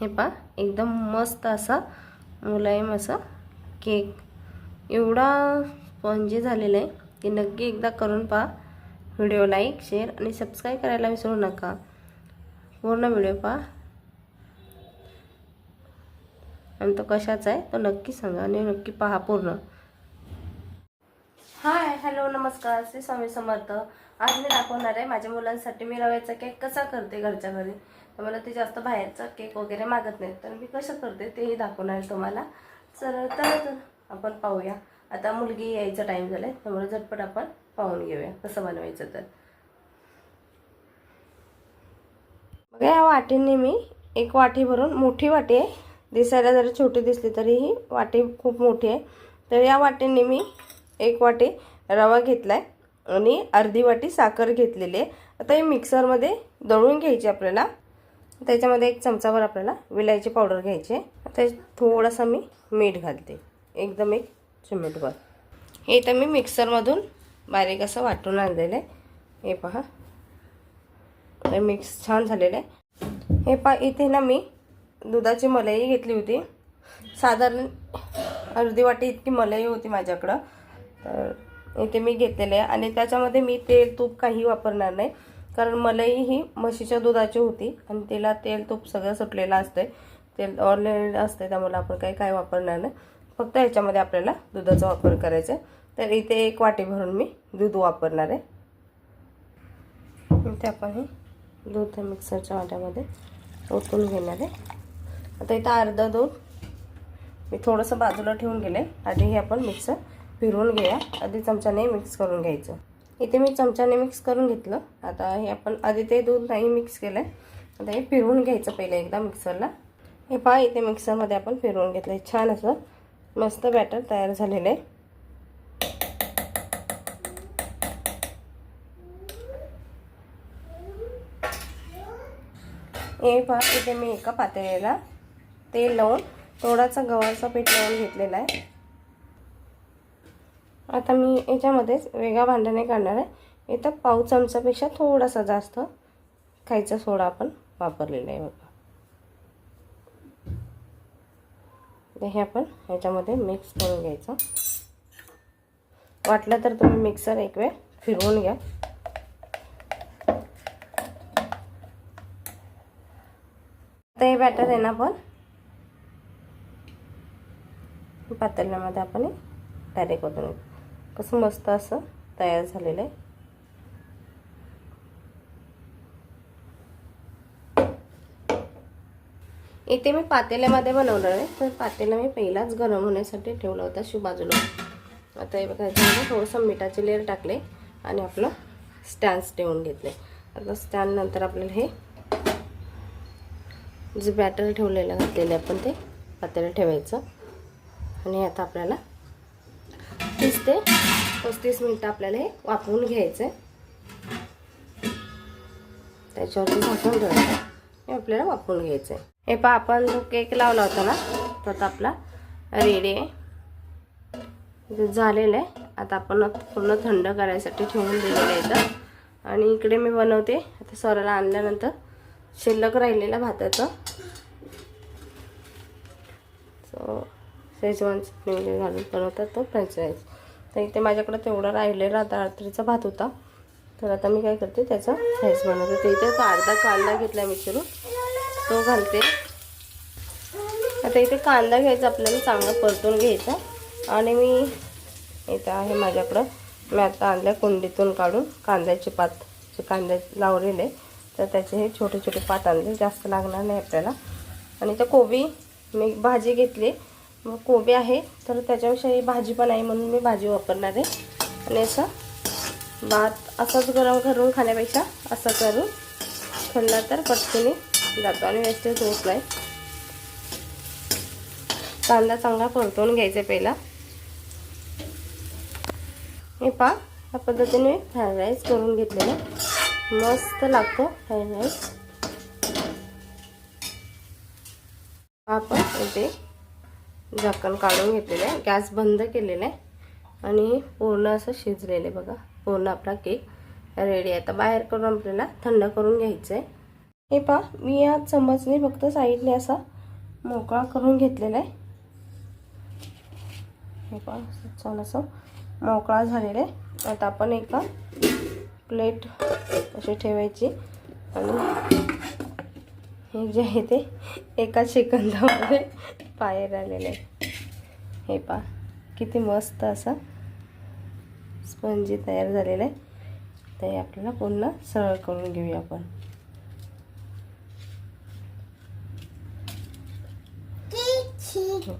हे पा एकदम मस्त असा मुलायम असा केक. एवढा स्पॉन्जी झालेला आहे की नक्की एकदा करून पहा. व्हिडिओ लाईक शेअर आणि सबस्क्राईब करायला विसरू नका. पूर्ण व्हिडिओ पहा. आणि तो कशाचा आहे तो नक्की सांगा आणि नक्की पहा पूर्ण. हाय हॅलो नमस्कार. श्री स्वामी समर्थ. आज मी दाखवणार आहे माझ्या मुलांसाठी मी रव्याचा केक कसा करते घरच्या घरी तर मला ते जास्त बाहेरचा केक वगैरे मागत नाही तर मी कसं करते तेही दाखवणार आहे तुम्हाला तर तर आपण पाहूया. आता मुलगी यायचा टाईम झाला आहे त्यामुळे झटपट आपण पाहून घेऊया कसं बनवायचं तर. बघा या वाटीने मी एक वाटी भरून मोठी वाटी आहे. दिसायला जरी छोटी दिसली तरी ही वाटी खूप मोठी आहे. तर या वाटीने मी एक वाटी रवा घेतला आहे आणि अर्धी वाटी साखर घेतलेली आहे. आता हे मिक्सरमध्ये दळून घ्यायची आपल्याला. त्याच्यामध्ये एक चमचाभर आपल्याला विलायची पावडर घ्यायची आहे. आता थोडंसं मी मीठ घालते. एकदम एक चिमटभर. हे इथं मी मिक्सरमधून बारीक असं वाटून आणलेलं आहे. हे पहा. हे मिक्स छान झालेलं आहे. हे पहा इथे ना मी दुधाची मलाई घेतली होती. साधारण अर्धी वाटी इतकी मलाई होती माझ्याकडं. तर इथे मी घेतलेले आहे. आणि त्याच्यामध्ये मी तेल तूप काही वापरणार नाही. कारण मलाई ही म्हशीच्या दुधाची होती आणि तिला तेल तूप सगळं सुटलेलं असतं तेल ऑलरेडी असतं त्यामुळे आपण काही काय वापरणार नाही. फक्त ह्याच्यामध्ये आपल्याला दुधाचा वापर करायचा आहे. तर इथे एक वाटी भरून मी दूध वापरणार आहे. इथे आपण हे दूध मिक्सरच्या वाट्यामध्ये ओतून घेणार आहे. आता इथं अर्धा दूध मी थोडंसं बाजूला ठेवून गेले. आधी हे आपण मिक्सर फिरवून घ्या आधी चमच्याने मिक्स करून घ्यायचं. इथे मी चमच्याने मिक्स करून घेतलं. आता हे आपण आधी ते दूध नाही मिक्स केलं आहे आता हे फिरवून घ्यायचं पहिले एकदा मिक्सरला हे पहा इथे मिक्सरमध्ये आपण फिरवून घेतलं आहे छान असं मस्त बॅटर तयार झालेलं आहे. हे पहा इथे मी एका पातेल्याला तेल लावून थोडासा गव्हाचा पीठ लावून घेतलेला आहे. आता मी याच्यामध्येच वेगळ्या भांड्याने काढणार आहे. इथं पाव चमचापेक्षा थोडासा जास्त खायचा सोडा आपण वापरलेला आहे बघा. हे आपण ह्याच्यामध्ये मिक्स करून घ्यायचं. वाटलं तर तुम्ही मिक्सर एक वेळ फिरवून घ्या. आता हे बॅटर आहे ना आपण पातेल्यामध्ये आपण डायरेक्ट ओतून कसं मस्त असं तयार झालेलं आहे. इथे मी पातेल्यामध्ये बनवणार आहे. तर पातेला मी पहिलाच गरम होण्यासाठी ठेवला होता शिव बाजूला आता हे बघा याच्यामध्ये थोडंसं मिठाचे लेअर टाकले आणि आपलं स्टँड्स ठेवून घेतले. आता स्टँड नंतर आपल्याला हे जे बॅटर ठेवलेलं घातलेलं आपण ते पातेलं ठेवायचं. आणि आता आपल्याला ते पस्तीस मिनटं आपल्याला हे वापरून घ्यायचं आहे. त्याच्यावरती झाकून ठेवायचं हे आपल्याला वाफवून घ्यायचं आहे. हे पहा आपण जो केक लावला होता ना तो आता आपला रेडी आहे. झालेलं आहे. आता आपण पूर्ण थंड करायसाठी ठेवून दिलेलं आहे इथं. आणि इकडे मी बनवते. आता सराला आणल्यानंतर शिल्लक राहिलेला भाताचं. सो शेजवान चटणी वगैरे घालून बनवतात तो फ्रेंच फ्राईज तर इथे माझ्याकडं तेवढं राहिलेला आता रात्रीचा भात होता. तर आता मी काय करते त्याचा फ्राईज बनवते. तर इथे अर्धा कांदा घेतला मी चिरून. तो घालते. आता इथे कांदा घ्यायचा आपल्याला चांगला परतून घ्यायचा. आणि मी इथं आहे माझ्याकडं. मी आता आणल्या कुंडीतून काढून कांद्याचे पात जे कांद्या लावलेले. तर त्याचे हे छोटे छोटे पात आणले. जास्त लागणार नाही आपल्याला. आणि त्या कोबी मी भाजी घेतली. मग कोबी आहे तर त्याच्याविषयी भाजी पण आहे म्हणून मी भाजी वापरणार आहे. आणि असं भात असाच गरम करून खाण्यापेक्षा असं करून खाल्ला तर पटकनी जातो आणि वेस्टेज होत नाही. कांदा चांगला परतवून घ्यायचा पहिला. हे पा या पद्धतीने फ्राईड राईस करून घेतलेलं. मस्त लागतो फ्राईड राईस. आपण इथे झाकण काढून घेतलेलं आहे. गॅस बंद केलेलं आहे. आणि पूर्ण असं शिजलेलं आहे बघा. पूर्ण आपला केक रेडी आहे. आता बाहेर करून आपल्याला थंड करून घ्यायचं आहे. हे पहा मी या चमचने फक्त साईडने असा मोकळा करून घेतलेला आहे. हे पहा छान असं मोकळा झालेला आहे. आता आपण एका प्लेट अशी ठेवायची. आणि हे जे आहे ते एका सेकंदामध्ये पायर आलेले आहे हे पहा किती मस्त असा स्पंजी तयार झालेला आहे. ते आपल्याला पुन्हा सरळ करून घेऊया आपण. हो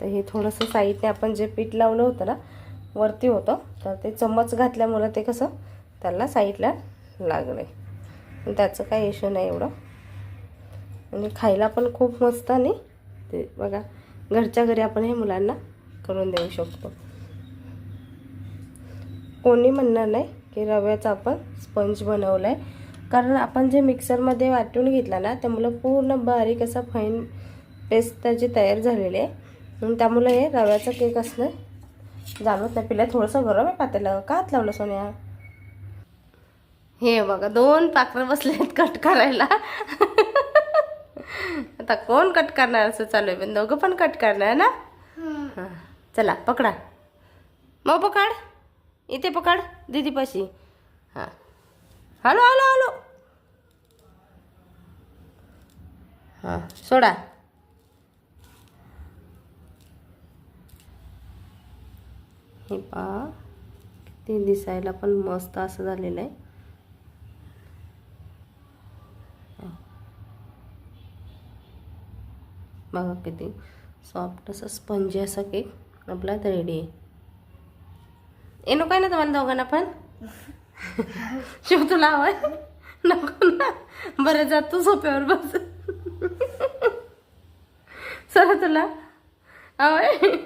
तर हे थोडंसं साईडने आपण जे पीठ लावलं होतं ना वरती होतं तर ते चम्मच घातल्यामुळं ते कसं त्याला साईडला लागलं आहे त्याचं काही इश्यू नाही एवढं. आणि खायला पण खूप मस्त आणि ते बघा घरच्या घरी आपण हे मुलांना करून देऊ शकतो. कोणी म्हणणार नाही की रव्याचा आपण स्पंज बनवला आहे कारण आपण जे मिक्सरमध्ये वाटून घेतला ना त्यामुळं पूर्ण बारीक असा फाईन पेस्ट त्याची तयार झालेली आहे. आणि त्यामुळे हे रव्याचा केक असणं जाणवत नाही. पिल्या थोडंसं गरम आहे पातेलं. का हात लावलं सोन्या? हे बघा दोन पाखरं बसले आहेत कट करायला. आता कोण कट करणार असं चालू आहे? पण दोघं पण कट करणार ना? हां. चला पकडा. मग पकड. इथे पकड दीदीपाशी. हां. Hello hello hello. हां सोडा. हे पहा ते दिसायला पण मस्त असं झालेलं आहे. बघा किती सॉफ्ट असं स्पंजी असा केक आपला रेडी आहे. ए काय ना तुम्हाला दोघांना पण? शिव तुला हवं नको ना. बरं जातो सोप्यावर बस. सर तुला. हवंय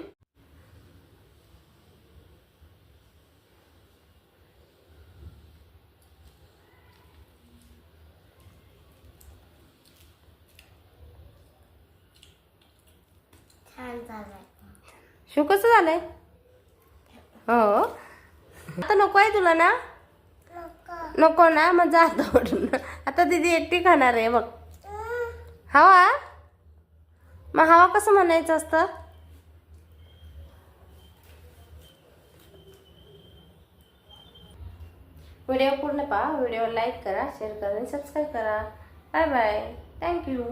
छान शिव कसं झालंय? हो? आता नको आहे तुला ना? नको ना मग जातो आता दिदी एकटी खाणार आहे बघ. हवा? मग हवा कसं म्हणायचं असतं? व्हिडिओ पूर्ण पहा. व्हिडिओ लाईक करा शेअर करा आणि सबस्क्राईब करा. Bye bye. थँक्यू